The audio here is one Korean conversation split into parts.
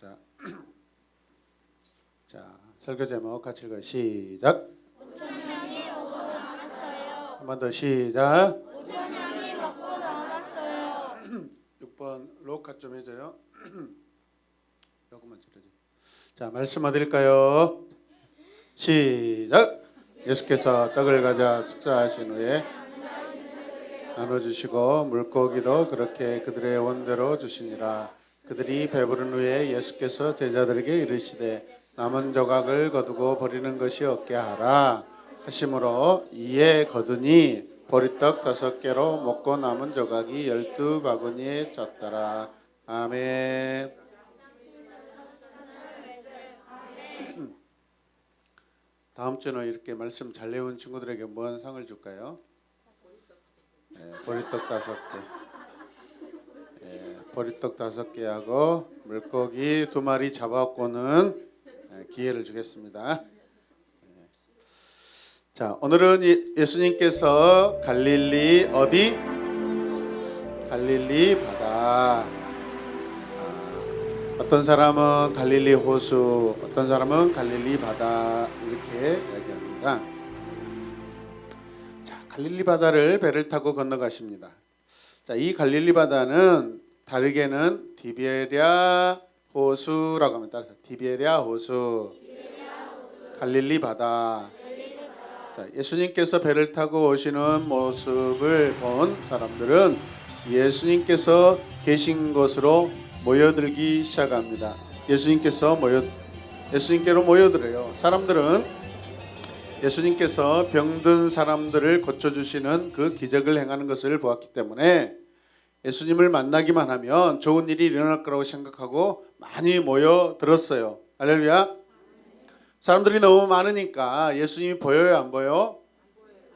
자, 자 설교 제목 같이 읽어 시작. 한번 더 시작. 6번 로카 좀 해줘요. 조금만 줄여줘. 자 말씀 어딜까요? 시작. 예수께서 떡을 가져 식사하신 후에 나눠주시고 물고기도 그렇게 그들의 원대로 주시니라. 그들이 배부른 후에 예수께서 제자들에게 이르시되 남은 조각을 거두고 버리는 것이 없게 하라 하심으로 이에 거두니 보리떡 다섯 개로 먹고 남은 조각이 열두 바구니에 찼더라. 아멘. 다음 주는 이렇게 말씀 잘 외운 친구들에게 무슨 상을 줄까요? 예, 보리떡 다섯 개. 예, 보리떡 다섯 개하고 물고기 두 마리 잡아갖고는 예, 기회를 주겠습니다. 예. 자, 오늘은 예- 예수님께서 갈릴리 어디? 갈릴리 바다. 아, 어떤 사람은 갈릴리 호수, 어떤 사람은 갈릴리 바다 이렇게 이야기합니다. 자, 갈릴리 바다를 배를 타고 건너가십니다. 자, 이 갈릴리 바다는 다르게는 디베랴 호수라고 합니다. 따라서 디베랴 호수, 갈릴리 바다. 자, 예수님께서 배를 타고 오시는 모습을 본 사람들은 예수님께서 계신 곳으로 모여들기 시작합니다. 예수님께서 모여 예수님께로 모여들어요. 사람들은 예수님께서 병든 사람들을 고쳐주시는 그 기적을 행하는 것을 보았기 때문에 예수님을 만나기만 하면 좋은 일이 일어날 거라고 생각하고 많이 모여들었어요. 할렐루야. 사람들이 너무 많으니까 예수님이 보여요, 안 보여?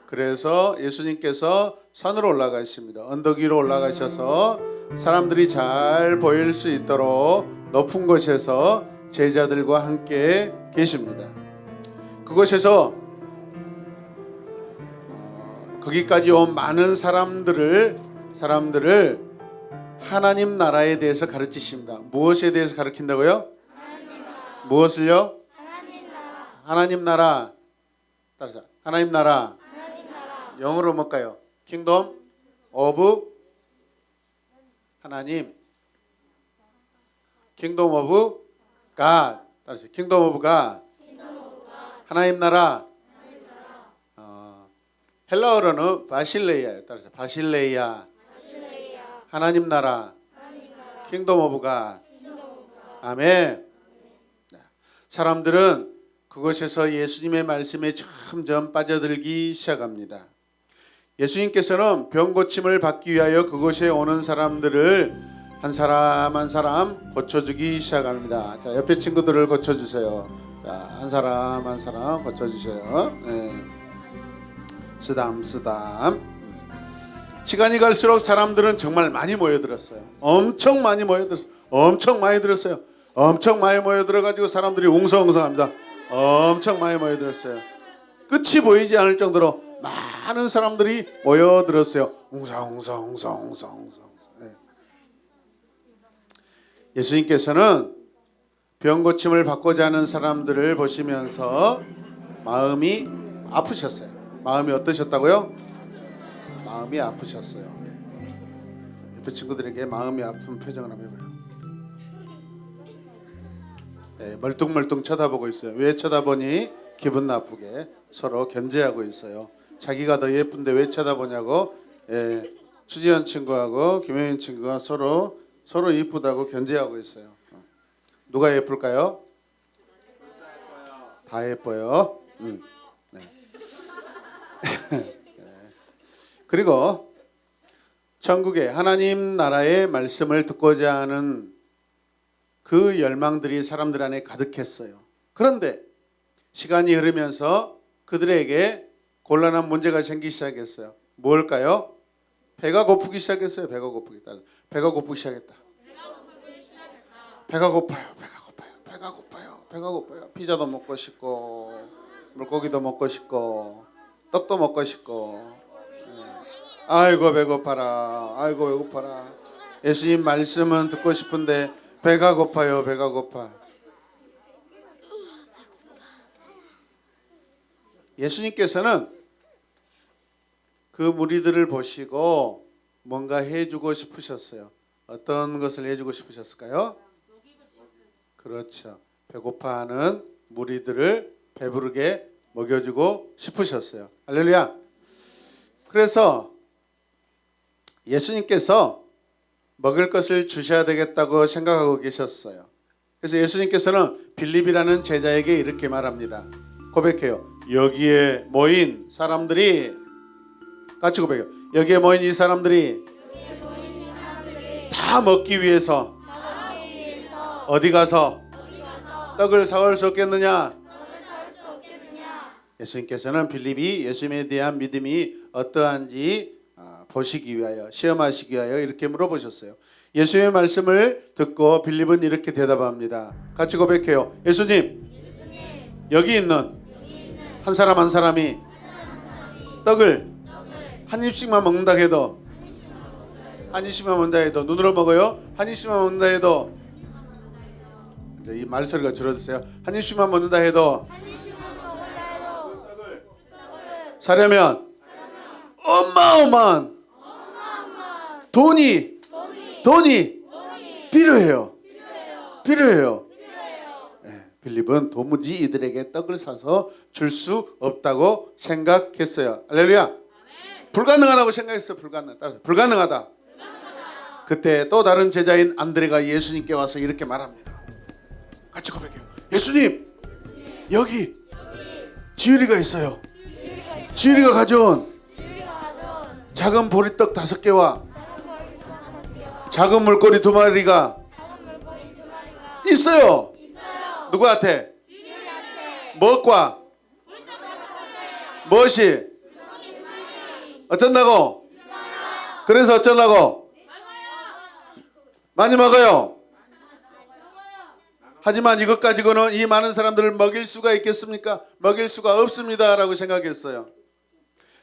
그래서 예수님께서 산으로 올라가십니다. 언덕 위로 올라가셔서 사람들이 잘 보일 수 있도록 높은 곳에서 제자들과 함께 계십니다. 그곳에서 어, 거기까지 온 많은 사람들을 사람들을 하나님 나라에 대해서 가르치십니다. 무엇에 대해서 가르친다고요? 무엇을요? 하나님 나라. 따라서 하나님 나라. 영어로 뭘까요? 킹덤 오브 하나님. 킹덤 오브 갓. 따라서 킹덤 오브 갓. 하나님 나라. 어, 헬라어로는 바실레이아예요. 따라서 바실레이아. 하나님 나라. 킹덤 오브 갓. 아멘. 사람들은 그곳에서 예수님의 말씀에 점점 빠져들기 시작합니다. 예수님께서는 병 고침을 받기 위하여 그곳에 오는 사람들을 한 사람 한 사람 고쳐주기 시작합니다. 자, 옆에 친구들을 고쳐주세요. 자, 한 사람 한 사람 고쳐주세요. 네. 쓰담 쓰담. 시간이 갈수록 사람들은 정말 많이 모여들었어요. 엄청 많이 모여들었어요. 엄청 많이 들었어요. 엄청 많이 모여들어 가지고 사람들이 웅성웅성합니다. 엄청 많이 모여들었어요. 끝이 보이지 않을 정도로 많은 사람들이 모여들었어요. 웅성웅성웅성웅성웅성. 네. 예수님께서는 병 고침을 받고자 하는 사람들을 보시면서 마음이 아프셨어요. 마음이 어떠셨다고요? 마음이 아프셨어요. 옆에 친구들에게 마음이 아픈 표정을 한번 해봐요. 네, 멀뚱멀뚱 쳐다보고 있어요. 왜 쳐다보니 기분 나쁘게 서로 견제하고 있어요. 자기가 더 예쁜데 왜 쳐다보냐고 예, 추지현 친구하고 김혜인 친구가 서로 서로 이쁘다고 견제하고 있어요. 누가 예쁠까요? 다 예뻐요. 음, 네. 네. 그리고 천국의 하나님 나라의 말씀을 듣고자 하는 그 열망들이 사람들 안에 가득했어요. 그런데 시간이 흐르면서 그들에게 곤란한 문제가 생기기 시작했어요. 뭘까요? 배가 고프기 시작했어요. 배가 고프기 배가 고프기 시작했다. 배가 고파요. 배가 고파요. 배가 고파요. 배가 고파요. 피자도 먹고 싶고 물고기도 먹고 싶고 떡도 먹고 싶고 예. 아이고 배고파라. 아이고 배고파라. 예수님 말씀은 듣고 싶은데 배가 고파요. 배가 고파. 예수님께서는 그 무리들을 보시고 뭔가 해주고 싶으셨어요. 어떤 것을 해주고 싶으셨을까요? 그렇죠. 배고파하는 무리들을 배부르게 먹여주고 싶으셨어요. 할렐루야. 그래서 예수님께서 먹을 것을 주셔야 되겠다고 생각하고 계셨어요. 그래서 예수님께서는 빌립이라는 제자에게 이렇게 말합니다. 고백해요. 여기에 모인 사람들이 같이 고백해요. 여기에 모인 이 사람들이 다 먹기 위해서 어디 가서 떡을 사올 수 없겠느냐? 예수님께서는 빌립이 예수님에 대한 믿음이 어떠한지 아, 보시기 위하여 시험하시기 위하여 이렇게 물어보셨어요. 예수님의 말씀을 듣고 빌립은 이렇게 대답합니다. 같이 고백해요. 예수님, 여기 있는 한 사람 한 사람이 떡을 한 입씩만 먹는다 해도 한 입씩만 먹는다 해도 눈으로 먹어요. 한 입씩만 먹는다 해도 이제 이 말소리가 줄어드세요. 한 입씩만 먹는다 해도 사려면 어마어마한 돈이 돈이 필요해요. 필요해요. 예, 빌립은 도무지 이들에게 떡을 사서 줄 수 없다고 생각했어요. 할렐루야. 불가능하다고 생각했어요. 불가능. 따라서 불가능하다. 그때 또 다른 제자인 안드레가 예수님께 와서 이렇게 말합니다. 같이 고백해요. 예수님, 여기 지율이가 있어요. 지율이가 가져온 작은 보리떡 다섯 개와 작은 물고기 두 마리가 있어요. 누구한테? 무엇과? 무엇이? 어쩐다고? 그래서 어쩌려고? 많이 먹어요. 하지만 이것 가지고는 이 많은 사람들을 먹일 수가 있겠습니까? 먹일 수가 없습니다라고 생각했어요.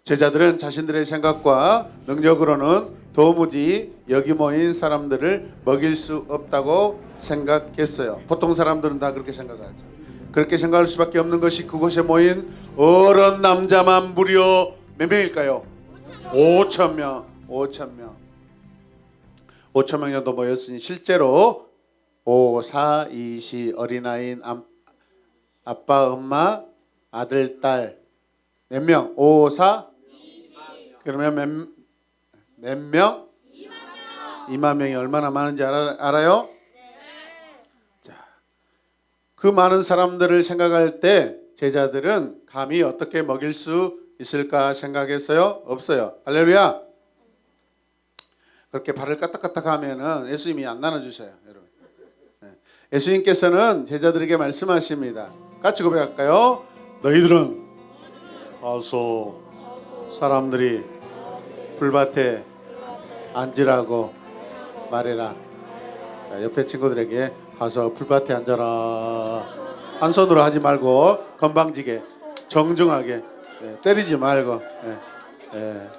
제자들은 자신들의 생각과 능력으로는 도무지 여기 모인 사람들을 먹일 수 없다고 생각했어요. 보통 사람들은 다 그렇게 생각하죠. 그렇게 생각할 수밖에 없는 것이 그곳에 모인 어른 남자만 무려 몇 명일까요? 5천 명. 5천 명. 5천 명 정도 모였으니 실제로 5, 4, 2시 어린아이인 암- 아빠, 엄마, 아들, 딸 몇 명? 5, 4? 그러면 몇, 몇 명? 2만 명이 얼마나 많은지 알아, 알아요? 자, 그 많은 사람들을 생각할 때 제자들은 감히 어떻게 먹일 수 있을까 생각했어요? 없어요. 할렐루야. 그렇게 발을 까딱까딱 하면은 예수님이 안 나눠주셔요, 여러분. 네. 예수님께서는 제자들에게 말씀하십니다. 같이 고백할까요? 너희들은 가서 사람들이 불밭에 앉으라고 말해라. 자, 옆에 친구들에게 가서 불밭에 앉아라. 한 손으로 하지 말고 건방지게 정중하게 예, 때리지 말고. 예, 예.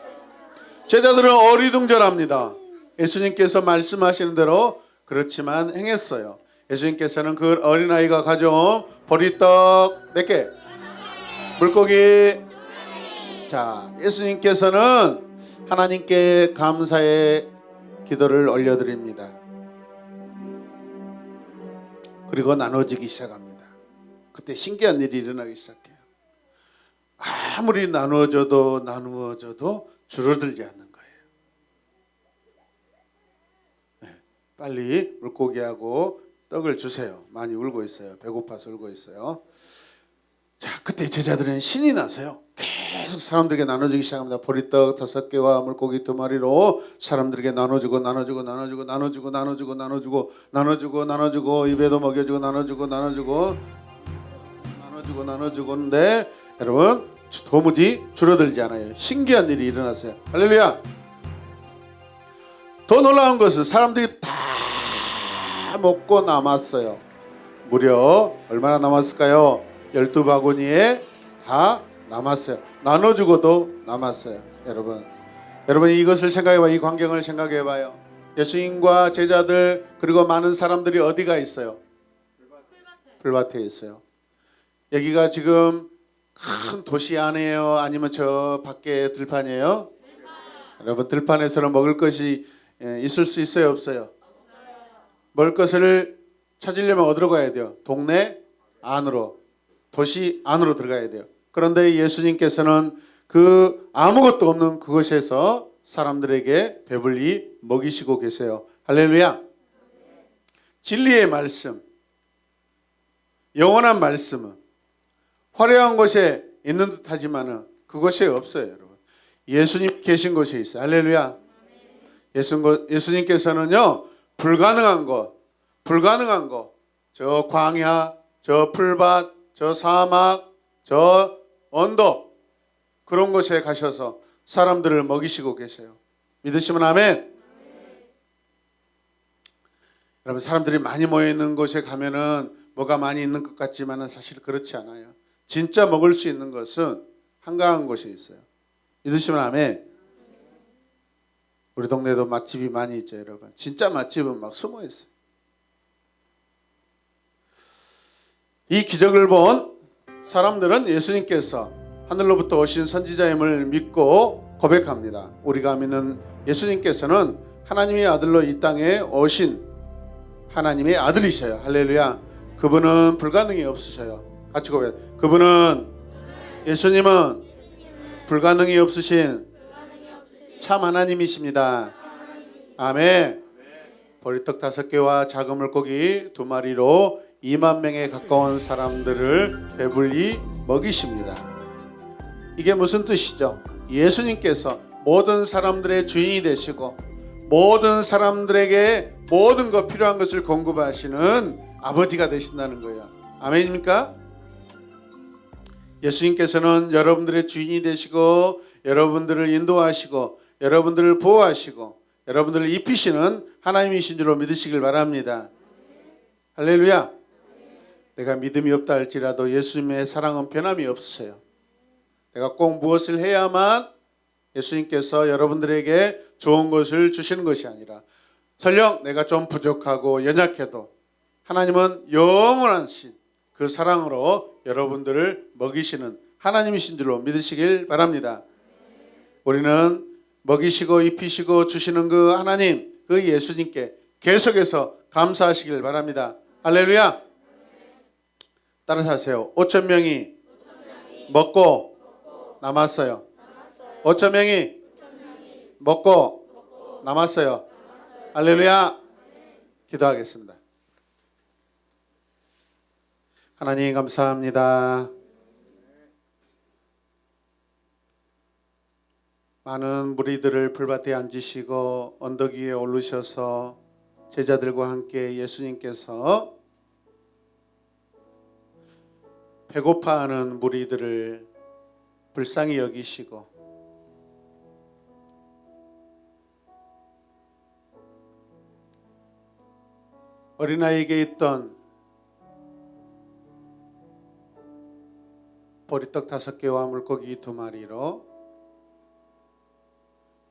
제자들은 어리둥절합니다. 예수님께서 말씀하시는 대로 그렇지만 행했어요. 예수님께서는 그 어린아이가 가져온 보리떡 몇 개? 물고기. 자, 예수님께서는 하나님께 감사의 기도를 올려드립니다. 그리고 나눠지기 시작합니다. 그때 신기한 일이 일어나기 시작해요. 아무리 나누어져도 나누어져도 줄어들지 않는 거예요. 네, 빨리 물고기하고 떡을 주세요. 많이 울고 있어요. 배고파서 울고 있어요. 자, 그때 제자들은 신이 나서요. 계속 사람들에게 나눠주기 시작합니다. 보리떡 다섯 개와 물고기 두 마리로 사람들에게 나눠주고 나눠주고 나눠주고 나눠주고 나눠주고 나눠주고 나눠주고 나눠주고 입에도 먹여주고 나눠주고 나눠주고 나눠주고 나눠주고인데 여러분 도무지 줄어들지 않아요. 신기한 일이 일어났어요. 할렐루야. 더 놀라운 것은 사람들이 다 먹고 남았어요. 무려 얼마나 남았을까요? 열두 바구니에 다 남았어요. 나눠주고도 남았어요. 여러분, 여러분 이것을 생각해봐. 이 광경을 생각해봐요. 예수님과 제자들 그리고 많은 사람들이 어디가 있어요? 불밭에 있어요. 여기가 지금 큰 도시 안이에요? 아니면 저 밖에 들판이에요? 여러분 들판에서는 먹을 것이 예, 있을 수 있어요, 없어요? 먹을 것을 찾으려면 어디로 가야 돼요? 동네 안으로, 도시 안으로 들어가야 돼요. 그런데 예수님께서는 그 아무것도 없는 그곳에서 사람들에게 배불리 먹이시고 계세요. 할렐루야. 진리의 말씀, 영원한 말씀은 화려한 곳에 있는 듯 하지만은 그곳에 없어요, 여러분. 예수님 계신 곳에 있어요. 할렐루야. 예수, 예수님께서는요 불가능한 것, 불가능한 것, 저 광야, 저 풀밭, 저 사막, 저 언덕 그런 곳에 가셔서 사람들을 먹이시고 계세요. 믿으시면 아멘. 여러분 사람들이 많이 모여 있는 곳에 가면은 뭐가 많이 있는 것 같지만은 사실 그렇지 않아요. 진짜 먹을 수 있는 것은 한가한 곳에 있어요. 믿으시면 아멘. 우리 동네도 맛집이 많이 있죠, 여러분. 진짜 맛집은 막 숨어 있어요. 이 기적을 본 사람들은 예수님께서 하늘로부터 오신 선지자임을 믿고 고백합니다. 우리가 믿는 예수님께서는 하나님의 아들로 이 땅에 오신 하나님의 아들이셔요. 할렐루야. 그분은 불가능이 없으셔요. 같이 고백. 그분은 예수님은 불가능이 없으신 참 하나님이십니다. 아멘. 보리떡 다섯 개와 작은 물고기 두 마리로 2만 명에 가까운 사람들을 배불리 먹이십니다. 이게 무슨 뜻이죠? 예수님께서 모든 사람들의 주인이 되시고 모든 사람들에게 모든 것 필요한 것을 공급하시는 아버지가 되신다는 거예요. 아멘입니까? 예수님께서는 여러분들의 주인이 되시고 여러분들을 인도하시고 여러분들을 보호하시고 여러분들을 입히시는 하나님이신 줄로 믿으시길 바랍니다. 할렐루야. 내가 믿음이 없다 할지라도 예수님의 사랑은 변함이 없으세요. 내가 꼭 무엇을 해야만 예수님께서 여러분들에게 좋은 것을 주시는 것이 아니라 설령 내가 좀 부족하고 연약해도 하나님은 영원한 신, 그 사랑으로 여러분들을 먹이시는 하나님이신 줄로 믿으시길 바랍니다. 우리는 먹이시고 입히시고 주시는 그 하나님, 그 예수님께 계속해서 감사하시길 바랍니다. 할렐루야. 따라서 하세요. 5천 명이 먹고 남았어요. 5천 명이 먹고 남았어요. 할렐루야. 기도하겠습니다. 하나님 감사합니다. 많은 무리들을 불밭에 앉으시고 언덕 위에 오르셔서 제자들과 함께 예수님께서 배고파하는 무리들을 불쌍히 여기시고 어린아이에게 있던 보리떡 다섯 개와 물고기 두 마리로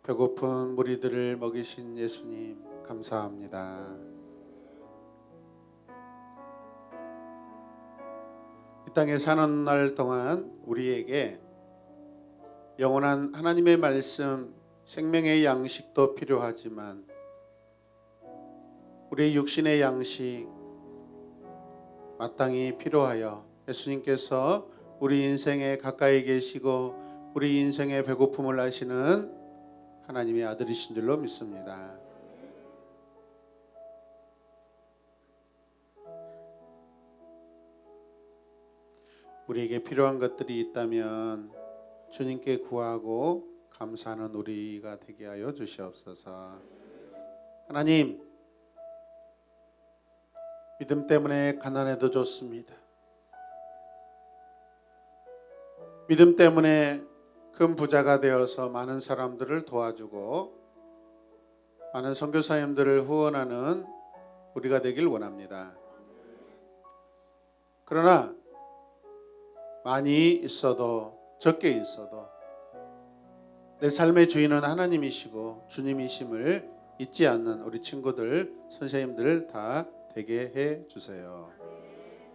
배고픈 무리들을 먹이신 예수님 감사합니다. 이 땅에 사는 날 동안 우리에게 영원한 하나님의 말씀, 생명의 양식도 필요하지만 우리의 육신의 양식 마땅히 필요하여 예수님께서 우리 인생에 가까이 계시고 우리 인생의 배고픔을 아시는 하나님의 아들이신 줄로 믿습니다. 우리에게 필요한 것들이 있다면 주님께 구하고 감사하는 우리가 되게 하여 주시옵소서. 하나님, 믿음 때문에 가난해도 좋습니다. 믿음 때문에 큰 부자가 되어서 많은 사람들을 도와주고 많은 선교사님들을 후원하는 우리가 되길 원합니다. 그러나 많이 있어도 적게 있어도 내 삶의 주인은 하나님이시고 주님이심을 잊지 않는 우리 친구들, 선생님들 다 되게 해 주세요.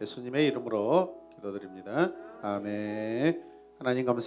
예수님의 이름으로 기도드립니다. 아멘. 하나님 감사합니다.